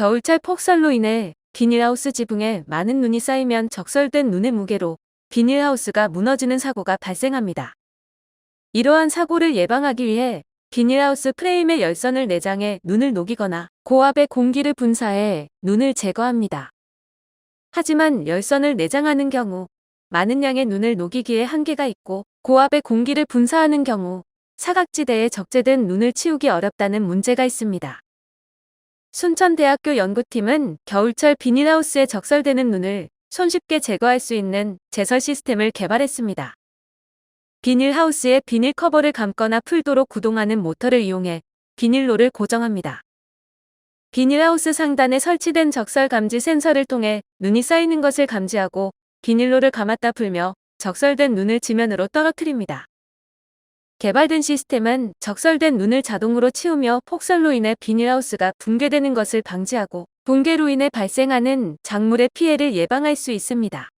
겨울철 폭설로 인해 비닐하우스 지붕에 많은 눈이 쌓이면 적설된 눈의 무게로 비닐하우스가 무너지는 사고가 발생합니다. 이러한 사고를 예방하기 위해 비닐하우스 프레임에 열선을 내장해 눈을 녹이거나 고압의 공기를 분사해 눈을 제거합니다. 하지만 열선을 내장하는 경우 많은 양의 눈을 녹이기에 한계가 있고 고압의 공기를 분사하는 경우 사각지대에 적재된 눈을 치우기 어렵다는 문제가 있습니다. 순천대학교 연구팀은 겨울철 비닐하우스에 적설되는 눈을 손쉽게 제거할 수 있는 제설 시스템을 개발했습니다. 비닐하우스에 비닐 커버를 감거나 풀도로 구동하는 모터를 이용해 비닐로를 고정합니다. 비닐하우스 상단에 설치된 적설 감지 센서를 통해 눈이 쌓이는 것을 감지하고 비닐로를 감았다 풀며 적설된 눈을 지면으로 떨어뜨립니다. 개발된 시스템은 적설된 눈을 자동으로 치우며 폭설로 인해 비닐하우스가 붕괴되는 것을 방지하고 붕괴로 인해 발생하는 작물의 피해를 예방할 수 있습니다.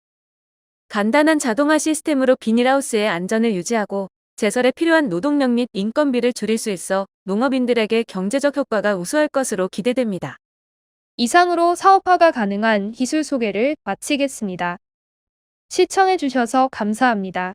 간단한 자동화 시스템으로 비닐하우스의 안전을 유지하고 제설에 필요한 노동력 및 인건비를 줄일 수 있어 농업인들에게 경제적 효과가 우수할 것으로 기대됩니다. 이상으로 사업화가 가능한 기술 소개를 마치겠습니다. 시청해주셔서 감사합니다.